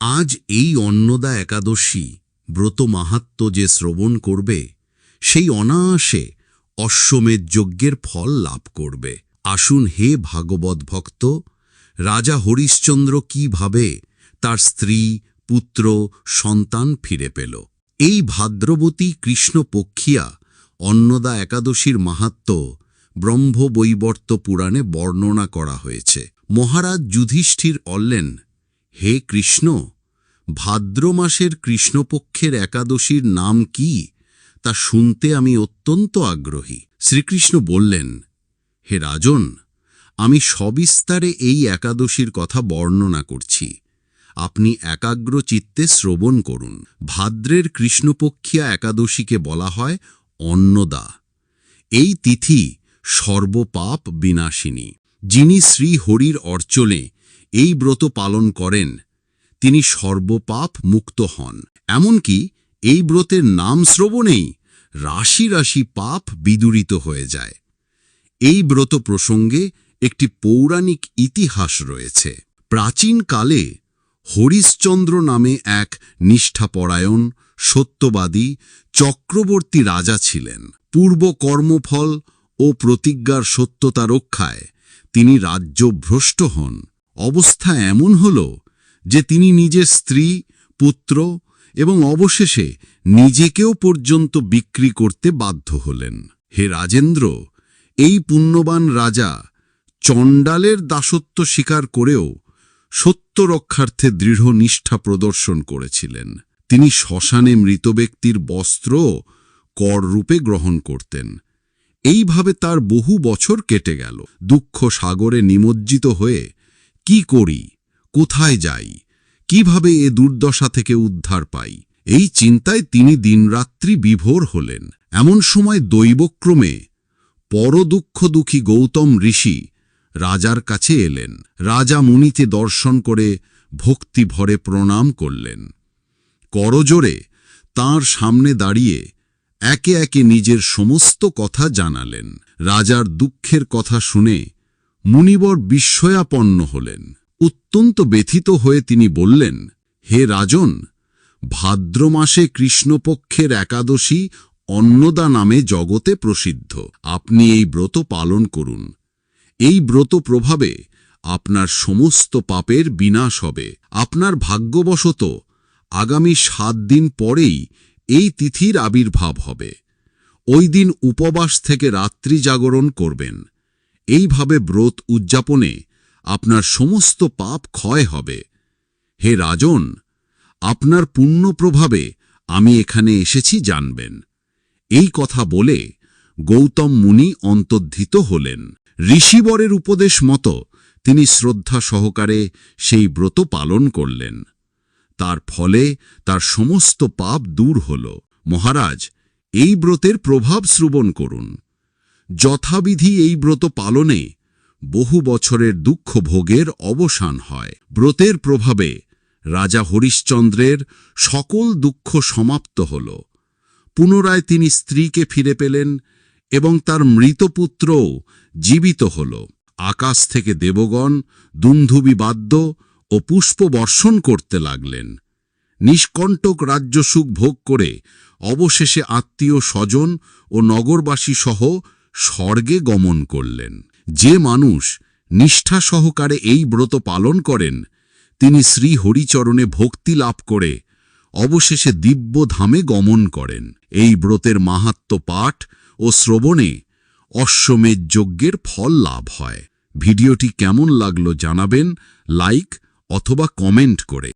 আজ এই অন্নদা একাদশী ব্রত মাহাত্ম যে শ্রবণ করবে, সেই অনায়াসে অশ্বমেধ যজ্ঞের ফল লাভ করবে। আসুন হে ভাগবত ভক্ত, রাজা হরিশ্চন্দ্র কীভাবে তার স্ত্রী, পুত্র, সন্তান ফিরে পেল? এই ভাদ্রবতী কৃষ্ণপক্ষিয়া অন্নদা একাদশীর মাহাত্ম ব্রহ্মবৈবর্ত পুরাণে বর্ণনা করা হয়েছে। মহারাজ যুধিষ্ঠির অল্লেন হে কৃষ্ণ, ভাদ্র মাসের কৃষ্ণপক্ষের একাদশীর নাম কি, তা শুনতে আমি অত্যন্ত আগ্রহী। শ্রীকৃষ্ণ বললেন, হে রাজন, আমি সবিস্তারে এই একাদশীর কথা বর্ণনা করছি। আপনি একাগ্র চিত্তে শ্রবণ করুন। ভাদ্রের কৃষ্ণপক্ষিয়া একাদশীকে বলা হয় অন্নদা। এই তিথি সর্বপাপ বিনাশিনী। যিনি শ্রী হরির অর্চনে এই ব্রত পালন করেন, তিনি সর্বপাপ মুক্ত হন। এমনকি এই ব্রতের নাম শ্রবণেই রাশি রাশি পাপ বিদূরিত হয়ে যায়। এই ব্রত প্রসঙ্গে একটি পৌরাণিক ইতিহাস রয়েছে। প্রাচীনকালে হরিশ্চন্দ্র নামে এক নিষ্ঠাপরায়ণ, সত্যবাদী, চক্রবর্তী রাজা ছিলেন। পূর্ব কর্মফল ও প্রতিজ্ঞার সত্যতা রক্ষায় তিনি রাজ্যভ্রষ্ট হন। অবস্থা এমন হল যে তিনি নিজের স্ত্রী, পুত্র এবং অবশেষে নিজেকেও পর্যন্ত বিক্রি করতে বাধ্য হলেন। হে রাজেন্দ্র, এই পুণ্যবান রাজা চণ্ডালের দাসত্ব স্বীকার করেও সত্য রক্ষার্থে দৃঢ় নিষ্ঠা প্রদর্শন করেছিলেন। তিনি শ্মশানে মৃত ব্যক্তির বস্ত্র কর রূপে গ্রহণ করতেন। এইভাবে তার বহু বছর কেটে গেল। দুঃখ সাগরে নিমজ্জিত হয়ে কি করি? কোথায় যাই? কীভাবে এ দুর্দশা থেকে উদ্ধার পাই? এই চিন্তায় তিনি দিনরাত্রি বিভোর হলেন। এমন সময় দৈবক্রমে পরদুঃখ দুঃখী গৌতম ঋষি রাজার কাছে এলেন। রাজা মুনিতে দর্শন করে ভক্তি ভরে প্রণাম করলেন। করজোরে তাঁর সামনে দাঁড়িয়ে একে একে নিজের সমস্ত কথা জানালেন। রাজার দুঃখের কথা শুনে মুনিবর বিস্ময়াপন্ন হলেন। অত্যন্ত ব্যথিত হয়ে তিনি বললেন, হে রাজন, ভাদ্র মাসে কৃষ্ণপক্ষের একাদশী অন্নদা নামে জগতে প্রসিদ্ধ। আপনি এই ব্রত পালন করুন। এই ব্রত প্রভাবে আপনার সমস্ত পাপের বিনাশ হবে। আপনার ভাগ্যবশত আগামী সাত দিন পরেই এই তিথির আবির্ভাব হবে। ওই দিন উপবাস থেকে রাত্রি জাগরণ করবেন। এইভাবে ব্রত উদযাপনে আপনার সমস্ত পাপ ক্ষয় হবে। হে রাজন, আপনার পুণ্য প্রভাবে আমি এখানে এসেছি জানবেন। এই কথা বলে গৌতম মুনি অন্তর্ধিত হলেন। ঋষিবরের উপদেশ মতো তিনি শ্রদ্ধা সহকারে সেই ব্রত পালন করলেন। তার ফলে তার সমস্ত পাপ দূর হল। মহারাজ, এই ব্রতের প্রভাব শ্রবণ করুন। যথাবিধি এই ব্রত পালনে বহু বছরের দুঃখ ভোগের অবসান হয়। ব্রতের প্রভাবে রাজা হরিশ্চন্দ্রের সকল দুঃখ সমাপ্ত হল। পুনরায় তিনি স্ত্রীকে ফিরে পেলেন এবং তার মৃত পুত্রও জীবিত হল। আকাশ থেকে দেবগণ দুন্ধুবি বাদ্য ও পুষ্প বর্ষণ করতে লাগলেন। নিষ্কণ্টক রাজ্যসুখ ভোগ করে অবশেষে আত্মীয় স্বজন ও নগরবাসী সহ স্বর্গে গমন করলেন। যে মানুষ নিষ্ঠা সহকারে এই ব্রত পালন করেন, তিনি শ্রী হরিচরণে ভক্তি লাভ করে অবশেষে দিব্য ধামে গমন করেন। এই ব্রতের মাহাত্ম পাঠ ও শ্রবণে অশ্বমেধ যজ্ঞের ফল লাভ হয়। ভিডিওটি কেমন লাগল জানাবেন, লাইক অথবা কমেন্ট করে।